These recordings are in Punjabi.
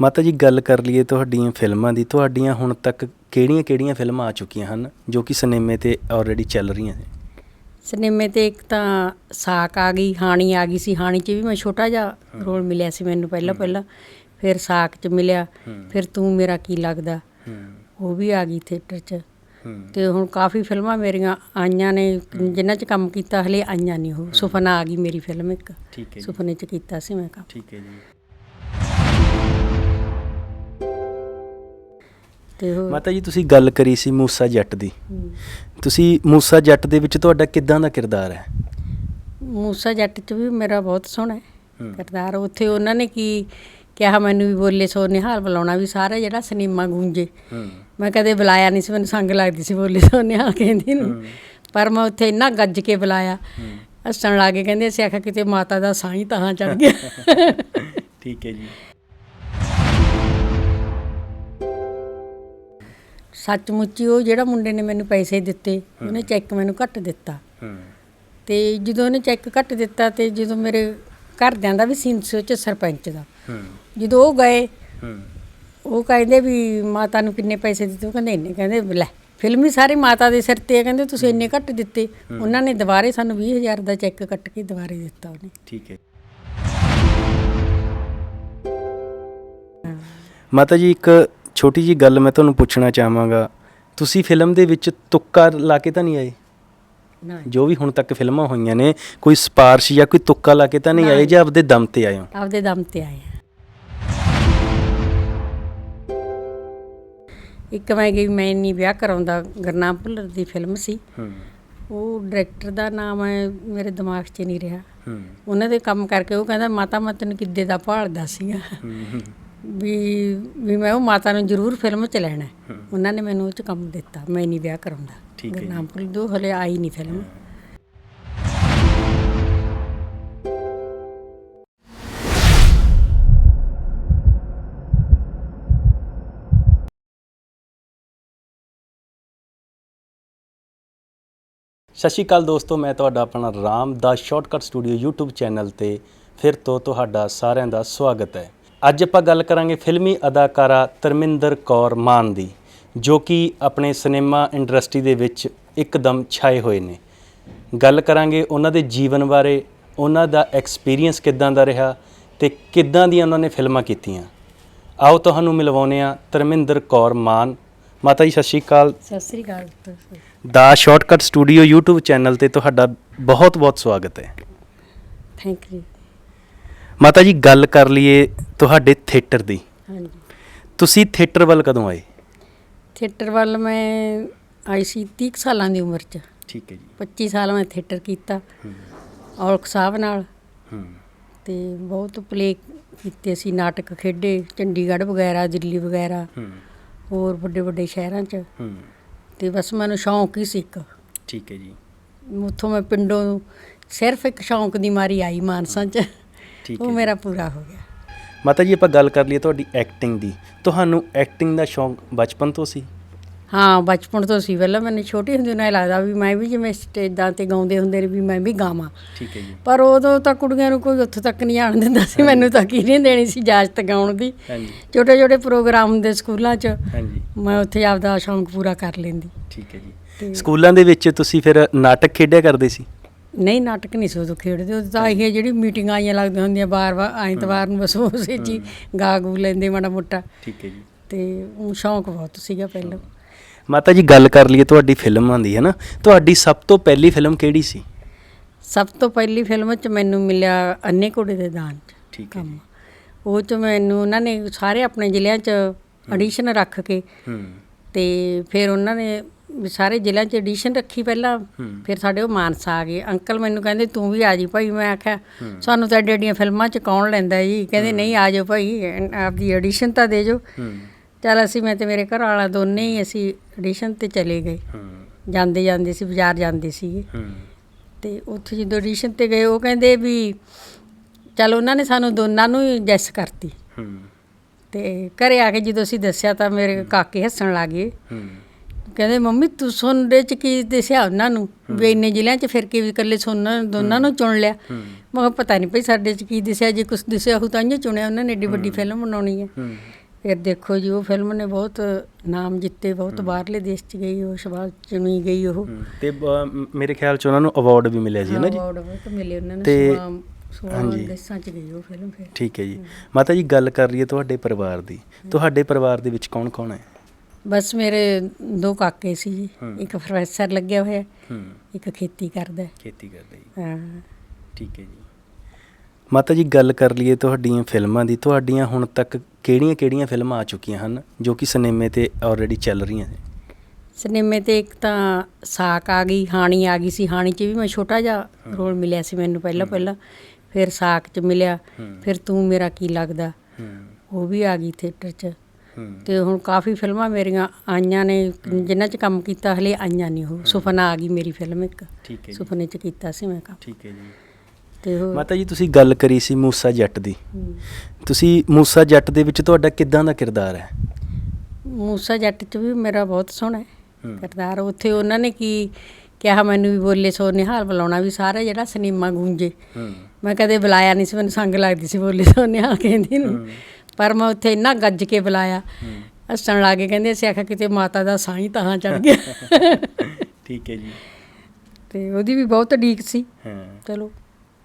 ਮਾਤਾ ਜੀ ਗੱਲ ਕਰ ਲਈਏ ਤੁਹਾਡੀਆਂ ਫਿਲਮਾਂ ਦੀ। ਤੁਹਾਡੀਆਂ ਹੁਣ ਤੱਕ ਕਿਹੜੀਆਂ-ਕਿਹੜੀਆਂ ਫਿਲਮਾਂ ਆ ਚੁੱਕੀਆਂ ਹਨ ਜੋ ਕਿ ਸਿਨੇਮੇ ਤੇ ਆਲਰੇਡੀ ਚੱਲ ਰਹੀਆਂ ਨੇ? ਸਿਨੇਮੇ ਤੇ ਇੱਕ ਤਾਂ ਸਾਕ ਆ ਗਈ ਹਾਣੀ ਆ ਗਈ ਸੀ। ਹਾਣੀ 'ਚ ਵੀ ਮੈਂ ਛੋਟਾ ਜਿਹਾ ਰੋਲ ਮਿਲਿਆ ਸੀ ਮੈਨੂੰ ਪਹਿਲਾਂ ਪਹਿਲਾਂ। ਫਿਰ ਸਾਕ 'ਚ ਮਿਲਿਆ। ਫਿਰ ਤੂੰ ਮੇਰਾ ਕੀ ਲੱਗਦਾ? ਉਹ ਵੀ ਆ ਗਈ ਥੀਏਟਰ 'ਚ। ਤੇ ਹੁਣ ਕਾਫੀ ਫਿਲਮਾਂ ਮੇਰੀਆਂ ਆਈਆਂ ਨੇ। ਜਿਨ੍ਹਾਂ 'ਚ ਕੰਮ ਕੀਤਾ ਹਲੇ ਆਈਆਂ ਨਹੀਂ ਉਹ। ਸੁਪਨਾ ਆ ਗਈ ਮੇਰੀ ਫਿਲਮ ਇੱਕ। ਸੁਪਨੇ 'ਚ ਕੀਤਾ ਸੀ ਮੈਂ ਕੰਮ। ਠੀਕ ਹੈ ਜੀ। ਤੇ ਉਹ ਮਾਤਾ ਜੀ ਤੁਸੀਂ ਗੱਲ ਕਰੀ ਸੀ ਮੂਸਾ ਜੱਟ ਦੀ। ਤੁਸੀਂ ਮੂਸਾ ਜੱਟ ਦੇ ਵਿੱਚ ਤੁਹਾਡਾ ਕਿੱਦਾਂ ਦਾ ਕਿਰਦਾਰ ਹੈ? ਮੂਸਾ ਜੱਟ 'ਚ ਵੀ ਮੇਰਾ ਬਹੁਤ ਸੋਹਣਾ ਹੈ। ਕਿਰਦਾਰ। ਉੱਥੇ ਉਹਨਾਂ ਨੇ ਕੀ ਕਿਹਾ ਮੈਨੂੰ ਵੀ ਬੋਲੇ ਸੋ ਨਿਹਾਲ ਬੁਲਾਉਣਾ ਵੀ ਸਾਰਾ ਜਿਹੜਾ ਸਿਨੇਮਾ ਗੂੰਜੇ। ਮੈਂ ਕਦੇ ਬੁਲਾਇਆ ਨਹੀਂ ਸੀ ਮੈਨੂੰ ਸੰਗ ਲੱਗਦੀ ਸੀ ਬੋਲੇ ਸੋ ਨਿਹਾਲ ਕਹਿੰਦੀ ਨੂੰ। ਪਰ ਮੈਂ ਉੱਥੇ ਇੰਨਾ ਗੱਜ ਕੇ ਬੁਲਾਇਆ ਹੱਸਣ ਲੱਗੇ ਕਹਿੰਦੇ ਅਸੀਂ ਆਖਿਆ ਕਿਤੇ ਮਾਤਾ ਦਾ ਸਾਈਂ ਤਾਂ ਚੜ ਗਿਆ। ਠੀਕ ਹੈ ਜੀ। ਸੱਚਮੁੱਚ ਹੀ ਉਹ ਜਿਹੜਾ ਮੁੰਡੇ ਨੇ ਮੈਨੂੰ ਪੈਸੇ ਦਿੱਤੇ ਉਹਨੇ ਚੈੱਕ ਮੈਨੂੰ ਘੱਟ ਦਿੱਤਾ। ਹੂੰ। ਤੇ ਜਦੋਂ ਉਹਨੇ ਚੈੱਕ ਘੱਟ ਦਿੱਤਾ ਤੇ ਜਦੋਂ ਮੇਰੇ ਘਰਦਿਆਂ ਦਾ ਵੀ ਸੀਨ ਸੀ ਉਹ ਚ ਸਰਪੰਚ ਦਾ। ਹੂੰ। ਜਦੋਂ ਉਹ ਗਏ ਹੂੰ। ਉਹ ਕਹਿੰਦੇ ਵੀ ਮਾਤਾ ਨੂੰ ਕਿੰਨੇ ਪੈਸੇ ਦਿੱਤੇ ਉਹ ਕਹਿੰਦੇ ਇੰਨੇ ਕਹਿੰਦੇ ਲੈ ਫਿਲਮ ਹੀ ਸਾਰੀ ਮਾਤਾ ਦੇ ਸਿਰ ਤੇ ਕਹਿੰਦੇ ਤੁਸੀਂ ਇੰਨੇ ਘੱਟ ਦਿੱਤੇ। ਉਹਨਾਂ ਨੇ ਦੁਬਾਰੇ ਸਾਨੂੰ 20000 ਦਾ ਚੈੱਕ ਕੱਟ ਕੇ ਦੁਬਾਰੇ ਦਿੱਤਾ ਉਹਨੇ। ਠੀਕ ਹੈ। ਮਾਤਾ ਜੀ ਇੱਕ ਛੋਟੀ ਜੀ ਗੱਲ ਮੈਂ ਤੁਹਾਨੂੰ ਪੁੱਛਣਾ ਚਾਹਾਂਗਾ। ਤੁਸੀਂ ਫਿਲਮ ਦੇ ਵਿੱਚ ਤੁੱਕਾ ਲਾ ਕੇ ਤਾਂ ਨਹੀਂ ਆਏ? ਜੋ ਵੀ ਹੁਣ ਤੱਕ ਫਿਲਮਾਂ ਹੋਈਆਂ ਨੇ ਕੋਈ ਸਪਾਰਸ਼ ਜਾਂ ਕੋਈ ਤੁੱਕਾ ਲਾ ਕੇ ਤਾਂ ਨਹੀਂ ਆਏ ਜਾਂ ਆਪਦੇ ਦਮ ਤੇ ਆਏ ਹੋ? ਆਪਦੇ ਦਮ ਤੇ ਆਏ ਆ। ਇੱਕ ਮੈਂ ਗਈ ਮੈਂ ਨਹੀਂ ਵਿਆਹ ਕਰਾਉਂਦਾ ਗੁਰਨਾਮ ਭੁੱਲਰ ਦੀ ਫਿਲਮ ਸੀ। ਹੂੰ। ਉਹ ਡਾਇਰੈਕਟਰ ਦਾ ਨਾਮ ਹੈ ਮੇਰੇ ਦਿਮਾਗ 'ਚ ਨਹੀਂ ਰਿਹਾ। ਹੂੰ। ਉਹਨਾਂ ਦੇ ਕੰਮ ਕਰਕੇ ਉਹ ਕਹਿੰਦਾ ਮਾਤਾ ਮੈਂ ਤੈਨੂੰ ਕਿੱਦੇ ਦਾ ਭਾਲਦਾ ਸੀਗਾ। ਵੀ ਵੀ ਮੈਂ ਉਹ ਮਾਤਾ ਨੂੰ ਜ਼ਰੂਰ ਫਿਲਮ ਚ ਲੈਣਾ ਹੈ। ਉਹਨਾਂ ਨੇ ਮੈਨੂੰ ਉਹ ਚ ਕੰਮ ਦਿੱਤਾ ਮੈਂ ਨਹੀਂ ਵਿਆਹ ਕਰਾਉਂਦਾ। ਠੀਕ ਹੈ ਜੀ। ਗੁਰਨਾਮਪੁਰ ਦੋ ਹਲੇ ਆਈ ਨਹੀਂ ਫਿਲਮ। ਸਤਿ ਸ਼੍ਰੀ ਅਕਾਲ ਦੋਸਤੋ ਮੈਂ ਤੁਹਾਡਾ ਆਪਣਾ ਰਾਮ ਦਾ ਸ਼ਾਰਟਕਟ ਸਟੂਡੀਓ YouTube ਚੈਨਲ ਤੇ ਫਿਰ ਤੋਂ ਤੁਹਾਡਾ ਸਾਰਿਆਂ ਦਾ ਸਵਾਗਤ ਹੈ। ਅੱਜ ਆਪਾਂ ਗੱਲ ਕਰਾਂਗੇ ਫਿਲਮੀ ਅਦਾਕਾਰਾ ਧਰਮਿੰਦਰ ਕੌਰ ਮਾਨ ਦੀ ਜੋ ਕਿ ਆਪਣੇ ਸਿਨੇਮਾ ਇੰਡਸਟਰੀ ਦੇ ਵਿੱਚ ਇੱਕਦਮ ਛਾਏ ਹੋਏ ਨੇ। ਗੱਲ ਕਰਾਂਗੇ ਉਹਨਾਂ ਦੇ ਜੀਵਨ ਬਾਰੇ ਉਹਨਾਂ ਦਾ ਐਕਸਪੀਰੀਅੰਸ ਕਿੱਦਾਂ ਦਾ ਰਿਹਾ ਤੇ ਕਿੱਦਾਂ ਦੀਆਂ ਉਹਨਾਂ ਨੇ ਫਿਲਮਾਂ ਕੀਤੀਆਂ। ਆਓ ਤੁਹਾਨੂੰ ਮਿਲਵਾਉਂਦੇ ਆ ਧਰਮਿੰਦਰ ਕੌਰ ਮਾਨ। ਮਾਤਾ ਜੀ ਸਤਿ ਸ਼੍ਰੀ ਅਕਾਲ। ਸਤਿ ਸ੍ਰੀ ਅਕਾਲ ਦਾ ਸ਼ਾਰਟਕਟ ਸਟੂਡੀਓ YouTube ਚੈਨਲ ਤੇ ਤੁਹਾਡਾ ਬਹੁਤ-ਬਹੁਤ ਸਵਾਗਤ ਹੈ। ਥੈਂਕ ਯੂ ਮਾਤਾ ਜੀ ਗੱਲ ਕਰ ਲਈਏ ਤੁਹਾਡੇ ਥੀਏਟਰ ਦੀ। ਹਾਂਜੀ। ਤੁਸੀਂ ਥੀਏਟਰ ਵੱਲ ਕਦੋਂ ਆਏ? ਥੀਏਟਰ ਵੱਲ ਮੈਂ ਆਈ ਸੀ 30 ਕੁ ਸਾਲਾਂ ਦੀ ਉਮਰ ਚ। ਠੀਕ ਹੈ ਜੀ। 25 ਸਾਲ ਮੈਂ ਥੀਏਟਰ ਕੀਤਾ। ਔਲਖ ਸਾਹਿਬ ਨਾਲ। ਹੂੰ। ਤੇ ਬਹੁਤ ਪਲੇ ਕੀਤੇ ਸੀ ਨਾਟਕ ਖੇਡੇ ਚੰਡੀਗੜ੍ਹ ਵਗੈਰਾ ਦਿੱਲੀ ਵਗੈਰਾ। ਹੂੰ। ਹੋਰ ਵੱਡੇ ਵੱਡੇ ਸ਼ਹਿਰਾਂ 'ਚ। ਹੂੰ। ਤੇ ਬਸ ਮੈਨੂੰ ਸ਼ੌਂਕ ਹੀ ਸੀ ਇੱਕ। ਠੀਕ ਹੈ ਜੀ। ਉੱਥੋਂ ਮੈਂ ਪਿੰਡੋਂ ਸਿਰਫ ਇੱਕ ਸ਼ੌਂਕ ਦੀ ਮਾਰੀ ਆਈ ਮਾਨਸਾਂ 'ਚ। ਠੀਕ ਉਹ ਹੈ ਮੇਰਾ ਪੂਰਾ ਹੋ ਗਿਆ। ਮਾਤਾ ਜੀ ਆਪਾਂ ਗੱਲ ਕਰ ਲਈਏ ਤੁਹਾਡੀ ਐਕਟਿੰਗ ਦੀ। ਤੁਹਾਨੂੰ ਐਕਟਿੰਗ ਦਾ ਸ਼ੌਂਕ ਬਚਪਨ ਤੋਂ ਸੀ? ਹਾਂ ਬਚਪਨ ਤੋਂ ਸੀ। ਪਹਿਲਾਂ ਮੈਨੂੰ ਛੋਟੀ ਹੁੰਦੀ ਨੂੰ ਇਹ ਲੱਗਦਾ ਵੀ ਮੈਂ ਵੀ ਜਿਵੇਂ ਸਟੇਜਾਂ ਤੇ ਗਾਉਂਦੇ ਹੁੰਦੇ ਨੇ ਵੀ ਮੈਂ ਵੀ ਗਾਵਾਂ। ਠੀਕ ਹੈ ਜੀ। ਪਰ ਉਦੋਂ ਤਾਂ ਕੁੜੀਆਂ ਨੂੰ ਕੋਈ ਉੱਥੇ ਤੱਕ ਨਹੀਂ ਆਣ ਦਿੰਦਾ ਸੀ। ਮੈਨੂੰ ਤਾਂ ਕੀ ਨਹੀਂ ਦੇਣੀ ਸੀ ਇਜਾਜ਼ਤ ਗਾਉਣ ਦੀ। ਹਾਂਜੀ। ਛੋਟੇ ਛੋਟੇ ਪ੍ਰੋਗਰਾਮ ਹੁੰਦੇ ਸਕੂਲਾਂ 'ਚ ਹਾਂਜੀ। ਮੈਂ ਉੱਥੇ ਆਪਦਾ ਸ਼ੌਂਕ ਪੂਰਾ ਕਰ ਲੈਂਦੀ। ਠੀਕ ਹੈ ਜੀ। ਸਕੂਲਾਂ ਦੇ ਵਿੱਚ ਤੁਸੀਂ ਫਿਰ ਨਾਟਕ ਖੇਡਿਆ ਕਰਦੇ ਸੀ? ਨਹੀਂ ਨਾਟਕ ਨਹੀਂ ਸੀ ਖੇਡਦੇ। ਉਦੋਂ ਤਾਂ ਇਹ ਜਿਹੜੀ ਮੀਟਿੰਗਾਂ ਆਈਆਂ ਲੱਗਦੀਆਂ ਹੁੰਦੀਆਂ ਬਾਰ-ਬਾਰ ਐਤਵਾਰ ਨੂੰ ਬਸ ਉਸੇ 'ਚ ਹੀ। ਗਾ ਗੂ ਲੈਂਦੇ ਮਾੜਾ ਮੋਟਾ। ਠੀਕ ਹੈ ਜੀ। ਤੇ ਉਹ ਸ਼ੌਂਕ ਬਹੁਤ ਸੀਗਾ ਪਹਿਲਾਂ। ਮਾਤਾ ਜੀ ਗੱਲ ਕਰ ਲਈਏ ਤੁਹਾਡੀ ਫਿਲਮਾਂ ਦੀ ਹੈ ਨਾ? ਤੁਹਾਡੀ ਸਭ ਤੋਂ ਪਹਿਲੀ ਫਿਲਮ ਕਿਹੜੀ ਸੀ? ਸਭ ਤੋਂ ਪਹਿਲੀ ਫਿਲਮ 'ਚ ਮੈਨੂੰ ਮਿਲਿਆ ਅੰਨੇ ਘੋੜੇ ਦੇ ਦਾਨ 'ਚ ਠੀਕ ਹੈ ਉਹ 'ਚ ਮੈਨੂੰ ਉਹਨਾਂ ਨੇ ਸਾਰੇ ਆਪਣੇ ਜ਼ਿਲ੍ਹਿਆਂ 'ਚ ਐਡੀਸ਼ਨ ਰੱਖ ਕੇ ਹੂੰ। ਤੇ ਫਿਰ ਉਹਨਾਂ ਨੇ ਵੀ ਸਾਰੇ ਜ਼ਿਲ੍ਹਿਆਂ 'ਚ ਐਡੀਸ਼ਨ ਰੱਖੀ ਪਹਿਲਾਂ ਫਿਰ ਸਾਡੇ ਉਹ ਮਾਨਸਾ ਆ ਗਏ। ਅੰਕਲ ਮੈਨੂੰ ਕਹਿੰਦੇ ਤੂੰ ਵੀ ਆ ਜੀ ਭਾਈ। ਮੈਂ ਆਖਿਆ ਸਾਨੂੰ ਤਾਂ ਐਡੀ ਐਡੀਆਂ ਫਿਲਮਾਂ 'ਚ ਕੌਣ ਲੈਂਦਾ ਜੀ? ਕਹਿੰਦੇ ਨਹੀਂ ਆ ਜਾਓ ਭਾਈ ਆਪਦੀ ਐਡੀਸ਼ਨ ਤਾਂ ਦੇ ਜੋ ਚਲ ਅਸੀਂ ਮੈਂ ਤੇ ਮੇਰੇ ਘਰ ਵਾਲਾ ਦੋਨੇ ਹੀ ਅਸੀਂ ਐਡੀਸ਼ਨ ਤੇ ਚਲੇ ਗਏ। ਜਾਂਦੇ ਜਾਂਦੇ ਸੀ ਬਾਜ਼ਾਰ ਜਾਂਦੇ ਸੀਗੇ। ਹੂੰ। ਤੇ ਉੱਥੇ ਜਦੋਂ ਐਡੀਸ਼ਨ ਤੇ ਗਏ ਉਹ ਕਹਿੰਦੇ ਵੀ ਚਲ ਉਹਨਾਂ ਨੇ ਸਾਨੂੰ ਦੋਨਾਂ ਨੂੰ ਹੀ ਜੈਸ ਕਰਤੀ। ਤੇ ਘਰੇ ਆ ਕੇ ਜਦੋਂ ਅਸੀਂ ਦੱਸਿਆ ਤਾਂ ਮੇਰੇ ਕਾਕੇ ਹੱਸਣ ਲੱਗੇ ਕਹਿੰਦੇ ਮੰਮੀ ਤੂੰ ਸੁਣਦੇ ਚ ਕੀ ਦਿਸਿਆ ਉਹਨਾਂ ਨੂੰ? ਵੀ ਇੰਨੇ ਜ਼ਿਲ੍ਹਿਆਂ ਚ ਫਿਰ ਕੇ ਵੀ ਇਕੱਲੇ ਸੁਣਨ ਦੋਨਾਂ ਨੂੰ ਚੁਣ ਲਿਆ। ਹੂੰ। ਮੈਂ ਕਿਹਾ ਪਤਾ ਨਹੀਂ ਭਈ ਸਾਡੇ ਚ ਕੀ ਦਿਸਿਆ ਜੇ ਕੁਝ ਦਿਸਿਆ ਹੋ ਤਾਂ ਹੀ ਚੁਣਿਆ ਉਹਨਾਂ ਨੇ ਏਡੀ ਵੱਡੀ ਫਿਲਮ ਬਣਾਉਣੀ ਹੈ। ਹੂੰ। ਫਿਰ ਦੇਖੋ ਜੀ ਉਹ ਫਿਲਮ ਨੇ ਬਹੁਤ ਨਾਮ ਜਿੱਤੇ ਬਹੁਤ ਬਾਹਰਲੇ ਦੇਸ਼ ਚ ਗਈ ਉਹ ਸ਼ਬਾਲ ਚੁਣੀ ਗਈ ਉਹ। ਹੂੰ। ਤੇ ਮੇਰੇ ਖਿਆਲ ਚ ਉਹਨਾਂ ਨੂੰ ਅਵਾਰਡ ਵੀ ਮਿਲਿਆ ਸੀ ਹੈ ਨਾ ਜੀ? ਅਵਾਰਡ ਬਹੁਤ ਮਿਲੇ ਉਹਨਾਂ ਨੂੰ ਤੇ- ਹਾਂਜੀ। ਦੇਸ਼ਾਂ ਚ ਗਈ ਉਹ ਫਿਲਮ ਫਿਰ। ਠੀਕ ਹੈ ਜੀ। ਮਾਤਾ ਜੀ ਗੱਲ ਕਰ ਲਈਏ ਤੁਹਾਡੇ ਪਰਿਵਾਰ ਦੀ। ਤੁਹਾਡੇ ਪਰਿਵਾਰ ਦੇ ਵਿੱਚ ਕੌਣ ਕੌਣ ਹੈ? ਬਸ ਮੇਰੇ ਦੋ ਕਾਕੇ ਸੀ ਜੀ। ਹੂੰ। ਇੱਕ ਪ੍ਰੋਫੈਸਰ ਲੱਗਿਆ ਹੋਇਆ ਹੂੰ। ਇੱਕ ਖੇਤੀ ਕਰਦਾ। ਹੈ। ਖੇਤੀ ਕਰਦੇ ਜੀ। ਹਾਂ। ਠੀਕ ਹੈ ਜੀ। ਮਾਤਾ ਜੀ ਗੱਲ ਕਰ ਲਈਏ ਤੁਹਾਡੀਆਂ ਫਿਲਮਾਂ ਦੀ। ਤੁਹਾਡੀਆਂ ਹੁਣ ਤੱਕ ਕਿਹੜੀਆਂ-ਕਿਹੜੀਆਂ ਫਿਲਮਾਂ ਆ ਚੁੱਕੀਆਂ ਹਨ ਜੋ ਕਿ ਸਿਨੇਮੇ ਤੇ ਆਲਰੇਡੀ ਚੱਲ ਰਹੀਆਂ ਨੇ? ਸਿਨੇਮੇ ਤੇ ਇੱਕ ਤਾਂ ਸਾਕ ਆ ਗਈ ਹਾਣੀ ਆ ਗਈ ਸੀ। ਹਾਣੀ 'ਚ ਵੀ ਮੈਂ ਛੋਟਾ ਜਿਹਾ ਰੋਲ ਮਿਲਿਆ ਸੀ ਮੈਨੂੰ ਪਹਿਲਾਂ ਪਹਿਲਾਂ। ਫਿਰ ਸਾਕ 'ਚ ਮਿਲਿਆ। ਹੂੰ। ਫਿਰ ਤੂੰ ਮੇਰਾ ਕੀ ਲੱਗਦਾ? ਹੂੰ। ਉਹ ਵੀ ਆ ਗਈ ਥੀਏਟਰ 'ਚ। ਤੇ ਹੁਣ ਕਾਫੀ ਫਿਲਮਾਂ ਮੇਰੀਆਂ ਆਈਆਂ ਨੇ ਜਿਨ੍ਹਾਂ 'ਚ ਕੰਮ ਕੀਤਾ ਹਲੇ ਆਈਆਂ ਨਹੀਂ ਉਹ। ਸੁਪਨਾ ਆ ਗਈ ਮੇਰੀ ਫਿਲਮ ਇੱਕ। ਠੀਕ ਹੈ ਜੀ। ਸੁਪਨੇ 'ਚ ਕੀਤਾ ਸੀ ਮੈਂ ਕੰਮ। ਠੀਕ ਹੈ ਜੀ। ਤੇ ਉਹ ਮਾਤਾ ਜੀ ਤੁਸੀਂ ਗੱਲ ਕਰੀ ਸੀ ਮੂਸਾ ਜੱਟ ਦੀ। ਤੁਸੀਂ ਮੂਸਾ ਜੱਟ ਦੇ ਵਿੱਚ ਤੁਹਾਡਾ ਕਿੱਦਾਂ ਦਾ ਕਿਰਦਾਰ ਹੈ? ਮੂਸਾ ਜੱਟ 'ਚ ਵੀ ਮੇਰਾ ਬਹੁਤ ਸੋਹਣਾ ਹੈ। ਕਿਰਦਾਰ। ਉੱਥੇ ਉਹਨਾਂ ਨੇ ਕੀ ਕਿਹਾ ਮੈਨੂੰ ਵੀ ਬੋਲੇ ਸੋ ਨਿਹਾਲ ਬੁਲਾਉਣਾ ਵੀ ਸਾਰਾ ਜਿਹੜਾ ਸਿਨੇਮਾ ਗੂੰਜੇ। ਮੈਂ ਕਦੇ ਬੁਲਾਇਆ ਨਹੀਂ ਸੀ ਮੈਨੂੰ ਸੰਗ ਲੱਗਦੀ ਸੀ ਬੋਲੇ ਸੋ ਨਿਹਾਲ ਕਹਿੰਦੀ ਨੂੰ। ਪਰ ਮੈਂ ਉੱਥੇ ਇੰਨਾ ਗੱਜ ਕੇ ਬੁਲਾਇਆ। ਹੱਸਣ ਲੱਗੇ ਕਹਿੰਦੇ ਅਸੀਂ ਆਖਿਆ ਕਿਤੇ ਮਾਤਾ ਦਾ ਸਾਈਂ ਤਾਂ ਚੜ ਗਿਆ। ਠੀਕ ਹੈ ਜੀ। ਤੇ ਉਹਦੀ ਵੀ ਬਹੁਤ ਢੀਕ ਸੀ। ਹਾਂ। ਚਲੋ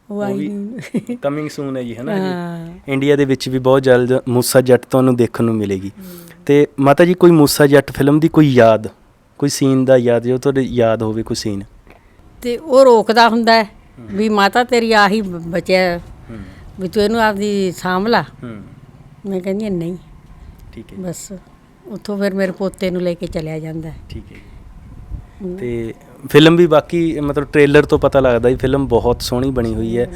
ਉਹ ਆਈ ਨਹੀਂ। ਕਮਿੰਗ ਸੂਨ ਹੈ ਜੀ ਹੈ ਨਾ ਜੀ? ਇੰਡੀਆ ਦੇ ਵਿੱਚ ਵੀ ਬਹੁਤ ਜਲਦ ਮੂਸਾ ਜੱਟ ਤੁਹਾਨੂੰ ਦੇਖਣ ਨੂੰ ਮਿਲੇਗੀ। ਤੇ ਮਾਤਾ ਜੀ ਕੋਈ ਮੂਸਾ ਜੱਟ ਫਿਲਮ ਦੀ ਕੋਈ ਯਾਦ ਕੋਈ ਸੀਨ ਦਾ ਯਾਦ ਜੋ ਤੁਹਾਡੇ ਯਾਦ ਹੋਵੇ ਕੋਈ ਸੀਨ ਤੇ ਉਹ ਰੋਕਦਾ ਹੁੰਦਾ ਵੀ ਮਾਤਾ ਤੇਰੀ ਆਹੀ ਬਚਿਆ। ਵੀ ਤੂੰ ਇਹਨੂੰ ਆਪਦੀ ਸਾਂਭ ਲਾ। ਮੈਂ ਕਹਿੰਦੀ ਹਾਂ, ਨਹੀਂ। ਠੀਕ ਹੈ ਬਸ ਉੱਥੋਂ ਫਿਰ ਮੇਰੇ ਪੋਤੇ ਨੂੰ ਲੈ ਕੇ ਚਲਿਆ ਜਾਂਦਾ ਹੈ। ਠੀਕ ਹੈ ਜੀ। ਤੇ ਫਿਲਮ ਵੀ ਬਾਕੀ ਮਤਲਬ ਟ੍ਰੇਲਰ ਤੋਂ ਪਤਾ ਲੱਗਦਾ ਜੀ ਫਿਲਮ ਬਹੁਤ ਸੋਹਣੀ ਬਣੀ ਹੋਈ ਹੈ।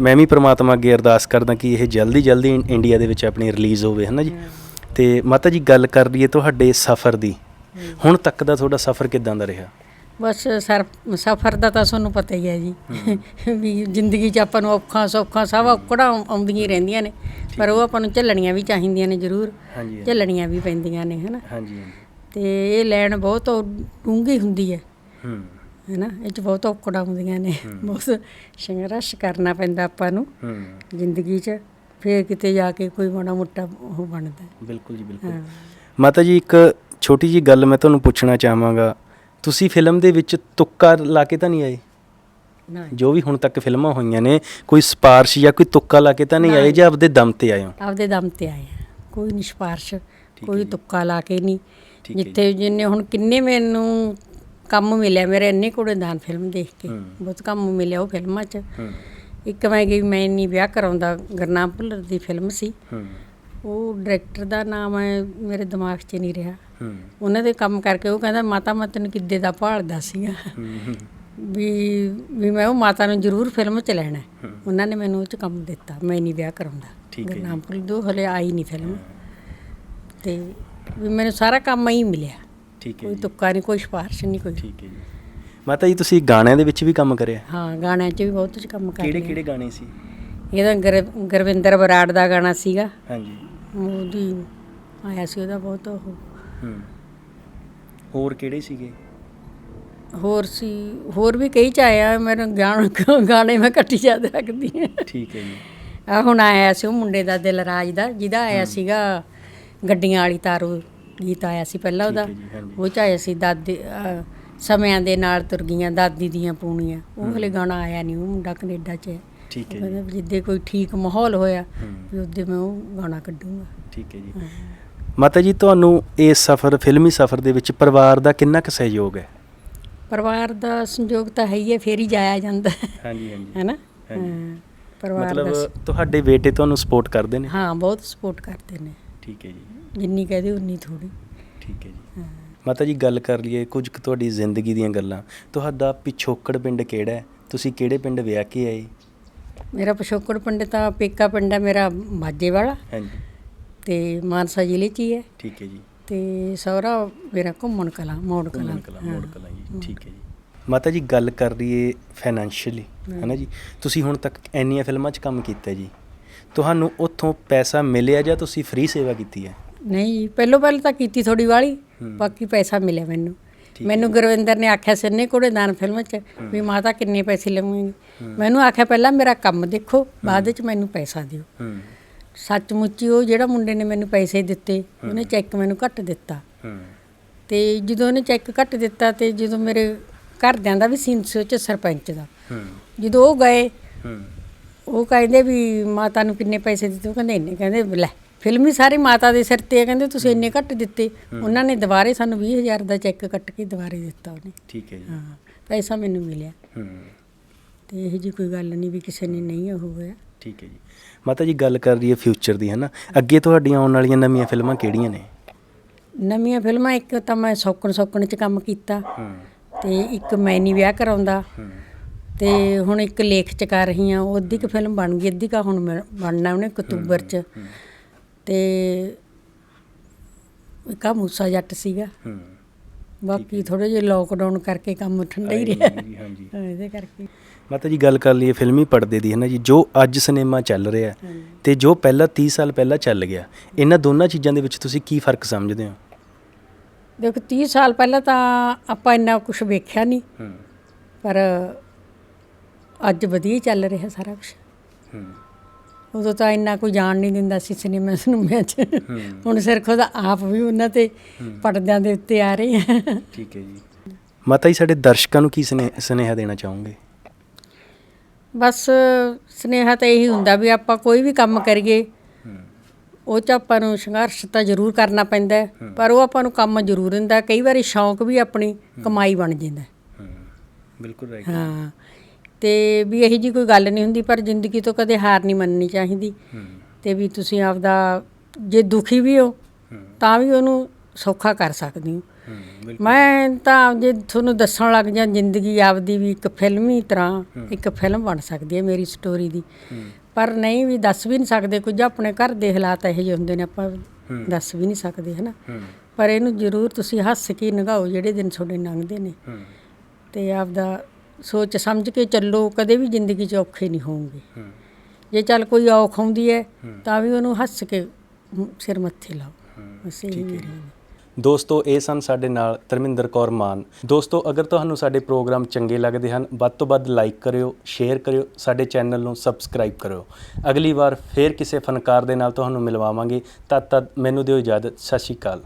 ਮੈਂ ਵੀ ਪ੍ਰਮਾਤਮਾ ਅੱਗੇ ਅਰਦਾਸ ਕਰਦਾ ਕਿ ਇਹ ਜਲਦੀ ਜਲਦੀ ਇੰ- ਇੰਡੀਆ ਦੇ ਵਿੱਚ ਆਪਣੀ ਰਿਲੀਜ਼ ਹੋਵੇ ਹੈ ਨਾ ਜੀ? ਤੇ ਮਾਤਾ ਜੀ ਗੱਲ ਕਰ ਲਈਏ ਤੁਹਾਡੇ ਸਫ਼ਰ ਦੀ। ਹੁਣ ਤੱਕ ਦਾ ਤੁਹਾਡਾ ਸਫ਼ਰ ਕਿਦਾਂ ਦਾ ਰਿਹਾ? ਬਸ ਸਰ ਸਫਰ ਦਾ ਤਾਂ ਤੁਹਾਨੂੰ ਪਤਾ ਹੀ ਹੈ ਜੀ। ਵੀ ਜ਼ਿੰਦਗੀ 'ਚ ਆਪਾਂ ਨੂੰ ਔਖਾਂ ਸੌਖਾਂ ਸਭ ਔਕੜਾਂ ਆਉ- ਆਉਂਦੀਆਂ ਹੀ ਰਹਿੰਦੀਆਂ ਨੇ। ਪਰ ਉਹ ਆਪਾਂ ਨੂੰ ਝੱਲਣੀਆਂ ਵੀ ਚਾਹੀਦੀਆਂ ਨੇ ਜ਼ਰੂਰ। ਝੱਲਣੀਆਂ ਵੀ ਪੈਂਦੀਆਂ ਨੇ ਹਨਾ। ਹਾਂਜੀ। ਤੇ ਇਹ ਲੈਣ ਬਹੁਤ ਡੂੰਘੀ ਹੁੰਦੀ ਹੈ। ਹੂੰ। ਹੈਨਾ ਇਹ 'ਚ ਬਹੁਤ ਔਕੜਾਂ ਹੁੰਦੀਆਂ ਨੇ। ਬਹੁਤ ਸੰਘਰਸ਼ ਕਰਨਾ ਪੈਂਦਾ ਆਪਾਂ ਨੂੰ ਜ਼ਿੰਦਗੀ 'ਚ। ਫਿਰ ਕਿਤੇ ਜਾ ਕੇ ਕੋਈ ਮਾੜਾ ਮੋਟਾ ਉਹ ਬਣਦਾ। ਬਿਲਕੁਲ ਜੀ ਬਿਲਕੁਲ। ਮਾਤਾ ਜੀ ਇੱਕ ਛੋਟੀ ਜੀ ਗੱਲ ਮੈਂ ਤੁਹਾਨੂੰ ਪੁੱਛਣਾ ਚਾਹਾਂਗਾ। ਤੁਸੀਂ ਫਿਲਮ ਦੇ ਵਿੱਚ ਤੁੱਕਾ ਲਾ ਕੇ ਤਾਂ ਨਹੀਂ ਆਏ? ਨਾ। ਜੋ ਵੀ ਹੁਣ ਤੱਕ ਫਿਲਮਾਂ ਹੋਈਆਂ ਨੇ ਕੋਈ ਸਪਾਰਸ਼ ਜਾਂ ਕੋਈ ਤੁੱਕਾ ਲਾ ਕੇ ਤਾਂ ਨਹੀਂ ਆਏ ਜਾਂ ਆਪਦੇ ਦਮ ਤੇ ਆਏ ਹੋ? ਆਪਦੇ ਦਮ ਤੇ ਆਏ ਕੋਈ ਨੀ ਸਿਫਾਰਿਸ਼ ਕੋਈ। ਤੁੱਕਾ ਲਾ ਕੇ ਨਹੀਂ। ਠੀਕ ਹੈ ਜਿੱਥੇ ਜਿੰਨੇ ਹੁਣ ਕਿੰਨੇ ਮੈਨੂੰ ਕੰਮ ਮਿਲਿਆ ਮੇਰੇ ਇੰਨੇ ਕੁੜੇਦਾਨ ਫਿਲਮ ਦੇਖ ਕੇ। ਬਹੁਤ ਕੰਮ ਮਿਲਿਆ ਉਹ ਫਿਲਮਾਂ 'ਚ। ਹੂੰ। ਇੱਕ ਮੈਂ ਗਈ ਮੈਂ ਨਹੀਂ ਵਿਆਹ ਕਰਾਉਂਦਾ ਗੁਰਨਾਮ ਭੁੱਲਰ ਦੀ ਫਿਲਮ ਸੀ। ਹੂੰ। ਉਹ ਡਾਇਰੈਕਟਰ ਦਾ ਨਾਮ ਹੈ ਮੇਰੇ ਦਿਮਾਗ 'ਚ ਨਹੀਂ ਰਿਹਾ। ਉਹਨਾਂ ਦੇ ਕੰਮ ਕਰਕੇ ਉਹ ਕਹਿੰਦਾ ਮਾਤਾ ਮੈਂ ਤੈਨੂੰ ਕਿੱਦੇ ਦਾ ਭਾਲਦਾ ਸੀਗਾ। ਵੀ ਵੀ ਮੈਂ ਉਹ ਮਾਤਾ ਨੂੰ ਜ਼ਰੂਰ ਫਿਲਮ 'ਚ ਲੈਣਾ। ਉਹਨਾਂ ਨੇ ਮੈਨੂੰ ਉਹ 'ਚ ਕੰਮ ਦਿੱਤਾ ਮੈਂ ਨਹੀਂ ਵਿਆਹ ਕਰਾਉਂਦਾ। ਠੀਕ ਹੈ ਦੋ ਹਲੇ ਆਈ ਨਹੀਂ ਫਿਲਮ ਤੇ ਵੀ ਮੈਨੂੰ ਸਾਰਾ ਕੰਮ ਹੀ ਮਿਲਿਆ। ਠੀਕ ਹੈ ਕੋਈ ਤੁੱਕਾ ਨਹੀਂ ਕੋਈ ਸਿਫਾਰਿਸ਼ ਨਹੀਂ ਕੋਈ। ਠੀਕ ਹੈ ਜੀ। ਮਾਤਾ ਜੀ ਤੁਸੀਂ ਗਾਣਿਆਂ ਦੇ ਵਿੱਚ ਵੀ ਕੰਮ ਕਰਿਆ? ਹਾਂ ਗਾਣਿਆਂ 'ਚ ਵੀ ਬਹੁਤ ਕੁਝ ਕੰਮ ਕਰ ਕਿਹੜੇ ਕਿਹੜੇ ਗਾਣੇ ਸੀ? ਇਹਦਾ ਗੁਰ- ਗੁਰਵਿੰਦਰ ਬਰਾੜ ਦਾ ਗਾਣਾ ਸੀਗਾ। ਹਾਂਜੀ। ਉਹਦੀ ਆਇਆ ਸੀ ਉਹਦਾ ਬਹੁਤ ਉਹ। ਹੂੰ। ਹੋਰ ਕਿਹੜੇ ਸੀਗੇ? ਹੋਰ ਸੀ ਹੋਰ ਵੀ ਕਈ ਚ ਆਇਆ ਮੇਰੇ ਗਾਣ ਗਾਣੇ ਮੈਂ ਕੱਟੀ ਯਾਦ ਰੱਖਦੀ ਹਾਂ। ਠੀਕ ਹੈ ਜੀ। ਆ ਹੁਣ ਆਇਆ ਸੀ ਉਹ ਮੁੰਡੇ ਦਾ ਦਿਲਰਾਜ ਦਾ ਜਿਹਦਾ ਆਇਆ ਸੀਗਾ ਗੱਡੀਆਂ ਵਾਲੀ ਤਾਰੂ ਗੀਤ ਆਇਆ ਸੀ ਪਹਿਲਾਂ ਉਹਦਾ। ਠੀਕ ਹੈ ਜੀ, ਹਾਂਜੀ। ਉਹ ਚ ਆਇਆ ਸੀ ਦਾਦੀ ਅਹ, ਸਮਿਆਂ ਦੇ ਨਾਲ ਤੁਰ ਗਈਆਂ ਦਾਦੀ ਦੀਆਂ ਪੂਣੀਆਂ। ਉਹ ਹਲੇ ਗਾਣਾ ਆਇਆ ਨਹੀਂ ਉਹ ਮੁੰਡਾ ਕੈਨੇਡਾ 'ਚ ਹੈ। ਠੀਕ ਹੈ ਕਹਿੰਦਾ ਜੀ। ਵੀ ਜਿੱਦੇ ਕੋਈ ਠੀਕ ਮਾਹੌਲ ਹੋਇਆ ਹੂੰ। ਵੀ ਉਹਦੇ ਮੈਂ ਉਹ ਗਾਣਾ ਕੱਢੂੰਗਾ। ਠੀਕ ਹੈ ਜੀ। ਮਾਤਾ ਜੀ ਤੁਹਾਨੂੰ ਇਸ ਸਫ਼ਰ ਫਿਲਮੀ ਸਫ਼ਰ ਦੇ ਵਿੱਚ ਪਰਿਵਾਰ ਦਾ ਕਿੰਨਾ ਕੁ ਸਹਿਯੋਗ ਹੈ? ਪਰਿਵਾਰ ਦਾ ਸੰਯੋਗ ਤਾਂ ਹੈ ਹੀ ਹੈ ਫੇਰ ਹੀ ਜਾਇਆ ਜਾਂਦਾ। ਹੈ ਹਾਂਜੀ ਹਾਂਜੀ। ਹੈਨਾ ਪਰਿਵਾਰ ਦਾ ਮਤਲਬ ਤੁਹਾਡੇ ਬੇਟੇ ਤੁਹਾਨੂੰ ਸਪੋਰਟ ਕਰਦੇ ਨੇ? ਹਾਂ ਬਹੁਤ ਸਪੋਰਟ ਕਰਦੇ ਨੇ। ਠੀਕ ਹੈ ਜੀ। ਜਿੰਨੀ ਕਹਦੇ ਉਨੀ ਥੋੜੀ ਠੀਕ ਹੈ ਜੀ। ਮਾਤਾ ਜੀ ਗੱਲ ਕਰ ਲਈਏ ਕੁਝ ਕੁ ਤੁਹਾਡੀ ਜ਼ਿੰਦਗੀ ਦੀਆਂ ਗੱਲਾਂ। ਤੁਹਾਡਾ ਪਿਛੋਕੜ ਪਿੰਡ ਕਿਹੜਾ ਹੈ? ਤੁਸੀਂ ਕਿਹੜੇ ਪਿੰਡ ਵਿਆਹ ਕੇ ਆਏ? ਮੇਰਾ ਪਿਛੋਕੜ ਪਿੰਡ ਤਾਂ ਪੇਕਾ ਪਿੰਡ ਹੈ ਮੇਰਾ ਮਾਝੇ ਵਾਲਾ। ਹਾਂਜੀ। ਤੇ ਮਾਨਸਾ ਜ਼ਿਲ੍ਹੇ 'ਚ ਹੀ ਹੈ। ਠੀਕ ਹੈ ਜੀ। ਤੇ ਸਹੁਰਾ ਮੇਰਾ ਘੁੰਮਣ ਕਲਾ ਮੋੜ ਕਲਾ। ਘੁੰਮਣ ਕਲਾਂ ਮੋੜ ਕਲਾਂ ਜੀ ਠੀਕ ਹੈ ਜੀ। ਮਾਤਾ ਜੀ ਗੱਲ ਕਰ ਲਈਏ ਫਾਈਨੈਂਸ਼ੀਅਲੀ ਹੈ। ਨਾ ਜੀ? ਤੁਸੀਂ ਹੁਣ ਤੱਕ ਇੰਨੀਆਂ ਫਿਲਮਾਂ 'ਚ ਕੰਮ ਕੀਤਾ ਜੀ। ਤੁਹਾਨੂੰ ਉੱਥੋਂ ਪੈਸਾ ਮਿਲਿਆ ਜਾਂ ਤੁਸੀਂ ਫ੍ਰੀ ਸੇਵਾ ਕੀਤੀ ਹੈ? ਨਹੀਂ ਪਹਿਲੋਂ ਪਹਿਲਾਂ ਤਾਂ ਕੀਤੀ ਥੋੜੀ ਵਾਲੀ। ਬਾਕੀ ਪੈਸਾ ਮਿਲਿਆ ਮੈਨੂੰ। ਮੈਨੂੰ ਗੁਰਵਿੰਦਰ ਨੇ ਆਖਿਆ ਸਿੰਨੇ ਕੋੜੇ ਦਾਨ ਫਿਲਮ 'ਚ ਵੀ ਮਾਤਾ ਕਿੰਨੇ ਪੈਸੇ ਲਵਾਂਗੀ? ਮੈਨੂੰ ਆਖਿਆ ਪਹਿਲਾਂ ਮੇਰਾ ਕੰਮ ਦੇਖੋ ਬਾਅਦ ਵਿੱਚ ਮੈਨੂੰ ਪੈਸਾ ਦਿਓ। ਹੂੰ ਸੱਚਮੁੱਚੀ ਉਹ ਜਿਹੜਾ ਮੁੰਡੇ ਨੇ ਮੈਨੂੰ ਪੈਸੇ ਦਿੱਤੇ ਉਹਨੇ ਚੈੱਕ ਮੈਨੂੰ ਘੱਟ ਦਿੱਤਾ। ਹੂੰ। ਤੇ ਜਦੋਂ ਉਹਨੇ ਚੈੱਕ ਘੱਟ ਦਿੱਤਾ ਤੇ ਜਦੋਂ ਮੇਰੇ ਘਰਦਿਆਂ ਦਾ ਵੀ ਸੀਨ ਸੀ ਉਹ 'ਚ ਸਰਪੰਚ ਦਾ। ਹੂੰ। ਜਦੋਂ ਉਹ ਗਏ ਹੂੰ। ਉਹ ਕਹਿੰਦੇ ਵੀ ਮਾਤਾ ਨੂੰ ਕਿੰਨੇ ਪੈਸੇ ਦਿੱਤੇ ਉਹ ਕਹਿੰਦੇ ਇੰਨੇ ਕਹਿੰਦੇ ਲੈ ਫਿਲਮ ਹੀ ਸਾਰੀ ਮਾਤਾ ਦੇ ਸਿਰ ਤੇ ਹੈ ਕਹਿੰਦੇ ਤੁਸੀਂ ਇੰਨੇ ਘੱਟ ਦਿੱਤੇ। ਉਹਨਾਂ ਨੇ ਦੁਬਾਰੇ ਸਾਨੂੰ 20000 ਦਾ ਚੈੱਕ ਕੱਟ ਕੇ ਦੁਬਾਰੇ ਦਿੱਤਾ ਉਹਨੇ। ਠੀਕ ਹੈ ਜੀ। ਹਾਂ ਪੈਸਾ ਮੈਨੂੰ ਮਿਲਿਆ। ਹੂੰ। ਤੇ ਇਹ ਜੀ ਕੋਈ ਗੱਲ ਨਹੀਂ ਵੀ ਕਿਸੇ ਨੇ ਨਹੀਂ ਉਹ ਹੋਇਆ। ਠੀਕ ਹੈ ਜੀ। ਮਾਤਾ ਜੀ ਗੱਲ ਕਰ ਰਹੀ ਹੈ ਫਿਊਚਰ ਦੀ ਹੈ ਨਾ ਅੱਗੇ ਤੁਹਾਡੀਆਂ ਆਉਣ ਵਾਲੀਆਂ ਨਵੀਆਂ ਫਿਲਮਾਂ ਕਿਹੜੀਆਂ ਨੇ? ਨਵੀਆਂ ਫਿਲਮਾਂ ਇੱਕ ਤਾਂ ਮੈਂ ਸੌਕਣ ਸੌਕਣ ਚ ਕੰਮ ਕੀਤਾ। ਤੇ ਇੱਕ ਮੈਂ ਨਹੀਂ ਵਿਆਹ ਕਰਾਉਂਦਾ। ਤੇ ਹੁਣ ਇੱਕ ਲੇਖ ਚ ਕਰ ਰਹੀ ਹਾਂ ਉਹ ਅੱਧੀ ਕੁ ਫਿਲਮ ਬਣ ਗਈ ਅੱਧੀ ਕਾ ਹੁਣ ਮੈਂ- ਬਣਨਾ ਉਹਨੇ ਅਕਤੂਬਰ ਚ। ਤੇ ਇੱਕ ਆਹ ਮੂਸਾ ਜੱਟ ਸੀਗਾ। ਹੂੰ। ਬਾਕੀ ਥੋੜੇ ਜਿਹਾ ਲੋਕਡਾਊਨ ਕਰਕੇ ਕੰਮ ਠੰਡਾ ਹੀ ਰਿਹਾ। ਹਾਂਜੀ। ਇਹਦੇ ਕਰਕੇ। ਮਾਤਾ ਜੀ ਗੱਲ ਕਰ ਲਈਏ ਫਿਲਮੀ ਪਰਦੇ ਦੀ ਹੈ ਨਾ ਜੀ। ਜੋ ਅੱਜ ਸਿਨੇਮਾ ਚੱਲ ਰਿਹਾ ਤੇ ਜੋ ਪਹਿਲਾਂ 30 ਸਾਲ ਪਹਿਲਾਂ ਚੱਲ ਗਿਆ ਇਹਨਾਂ ਦੋਨਾਂ ਚੀਜ਼ਾਂ ਦੇ ਵਿੱਚ ਤੁਸੀਂ ਕੀ ਫ਼ਰਕ ਸਮਝਦੇ ਹੋ? ਦੇਖੋ 30 ਸਾਲ ਪਹਿਲਾਂ ਤਾਂ ਆਪਾਂ ਇੰਨਾ ਕੁਝ ਵੇਖਿਆ ਨਹੀਂ। ਪਰ ਅੱਜ ਵਧੀਆ ਚੱਲ ਰਿਹਾ ਸਾਰਾ ਕੁਝ ਉਦੋਂ ਤਾਂ ਇੰਨਾ ਕੋਈ ਜਾਣ ਨਹੀਂ ਦਿੰਦਾ ਸੀ ਸਿਨੇਮਾ ਸਿਨੇਮਾ 'ਚ ਹੁਣ ਸਿਰ ਖੁਦ ਆਪ ਵੀ ਉਹਨਾਂ ਤੇ ਪਰਦਿਆਂ ਦੇ ਉੱਤੇ ਆ ਰਹੇ ਆ। ਠੀਕ ਹੈ ਜੀ। ਮਾਤਾ ਜੀ ਸਾਡੇ ਦਰਸ਼ਕਾਂ ਨੂੰ ਕੀ ਸਨੇ- ਸੁਨੇਹਾ ਦੇਣਾ ਚਾਹੋਗੇ? ਬਸ ਸਨੇਹਾ ਤਾਂ ਇਹੀ ਹੁੰਦਾ ਵੀ ਆਪਾਂ ਕੋਈ ਵੀ ਕੰਮ ਕਰੀਏ ਉਹ 'ਚ ਆਪਾਂ ਨੂੰ ਸੰਘਰਸ਼ ਤਾਂ ਜ਼ਰੂਰ ਕਰਨਾ ਪੈਂਦਾ ਹੈ, ਪਰ ਉਹ ਆਪਾਂ ਨੂੰ ਕੰਮ ਜ਼ਰੂਰ ਦਿੰਦਾ ਕਈ ਵਾਰੀ ਸ਼ੌਂਕ ਵੀ ਆਪਣੀ ਕਮਾਈ ਬਣ ਜਾਂਦਾ ਹੈ। ਬਿਲਕੁਲ ਰਾਈਟ ਹਾਂ ਤੇ ਵੀ ਇਹੀ ਜੀ ਕੋਈ ਗੱਲ ਨਹੀਂ ਹੁੰਦੀ ਪਰ ਜ਼ਿੰਦਗੀ ਤੋਂ ਕਦੇ ਹਾਰ ਨਹੀਂ ਮੰਨਣੀ ਚਾਹੀਦੀ। ਹੂੰ। ਤੇ ਵੀ ਤੁਸੀਂ ਆਪਦਾ ਜੇ ਦੁਖੀ ਵੀ ਹੋ। ਤਾਂ ਵੀ ਉਹਨੂੰ ਸੌਖਾ ਕਰ ਸਕਦੇ ਹੋ। ਮੈਂ ਤਾਂ ਜੇ ਤੁਹਾਨੂੰ ਦੱਸਣ ਲੱਗ ਜਾਂ ਜ਼ਿੰਦਗੀ ਆਪਦੀ ਵੀ ਇੱਕ ਫਿਲਮੀ ਤਰ੍ਹਾਂ ਇੱਕ ਫਿਲਮ ਬਣ ਸਕਦੀ ਹੈ ਮੇਰੀ ਸਟੋਰੀ ਦੀ। ਪਰ ਨਹੀਂ ਵੀ ਦੱਸ ਵੀ ਨਹੀਂ ਸਕਦੇ ਕੁਝ ਆਪਣੇ ਘਰ ਦੇ ਹਾਲਾਤ ਇਹੋ ਜਿਹੇ ਹੁੰਦੇ ਨੇ ਆਪਾਂ ਦੱਸ ਵੀ ਨਹੀਂ ਸਕਦੇ ਹਨਾ? ਪਰ ਇਹਨੂੰ ਜ਼ਰੂਰ ਤੁਸੀਂ ਹੱਸ ਕੇ ਨਿਗਾਓ ਜਿਹੜੇ ਦਿਨ ਤੁਹਾਡੇ ਲੰਘਦੇ ਨੇ। ਤੇ ਆਪਦਾ ਸੋਚ ਸਮਝ ਕੇ ਚੱਲੋ ਕਦੇ ਵੀ ਜ਼ਿੰਦਗੀ 'ਚ ਔਖੇ ਨਹੀਂ ਹੋਵੋਗੇ। ਹੂੰ। ਜੇ ਚੱਲ ਕੋਈ ਔਖ ਆਉਂਦੀ ਹੈ ਤਾਂ ਵੀ ਉਹਨੂੰ ਹੱਸ ਕੇ ਸਿਰ ਮੱਥੇ ਲਾਓ। ਬਸ ਇਹ ਮੇਰੀ ਦੋਸਤੋ, ਇਹ ਸਨ ਸਾਡੇ ਨਾਲ ਧਰਮਿੰਦਰ ਕੌਰ ਮਾਨ। ਦੋਸਤੋ, ਅਗਰ ਤੁਹਾਨੂੰ ਸਾਡੇ ਪ੍ਰੋਗਰਾਮ ਚੰਗੇ ਲੱਗਦੇ ਹਨ, ਵੱਧ ਤੋਂ ਵੱਧ ਲਾਈਕ ਕਰਿਓ, ਸ਼ੇਅਰ ਕਰਿਓ, ਸਾਡੇ ਚੈਨਲ ਨੂੰ ਸਬਸਕ੍ਰਾਈਬ ਕਰਿਓ। ਅਗਲੀ ਵਾਰ ਫੇਰ ਕਿਸੇ ਫਨਕਾਰ ਦੇ ਨਾਲ ਤੁਹਾਨੂੰ ਮਿਲਵਾਵਾਂਗੇ। ਤਦ ਤੱਕ ਮੈਨੂੰ ਦਿਓ ਇਜਾਜ਼ਤ। ਸਤਿ ਸ਼੍ਰੀ ਅਕਾਲ।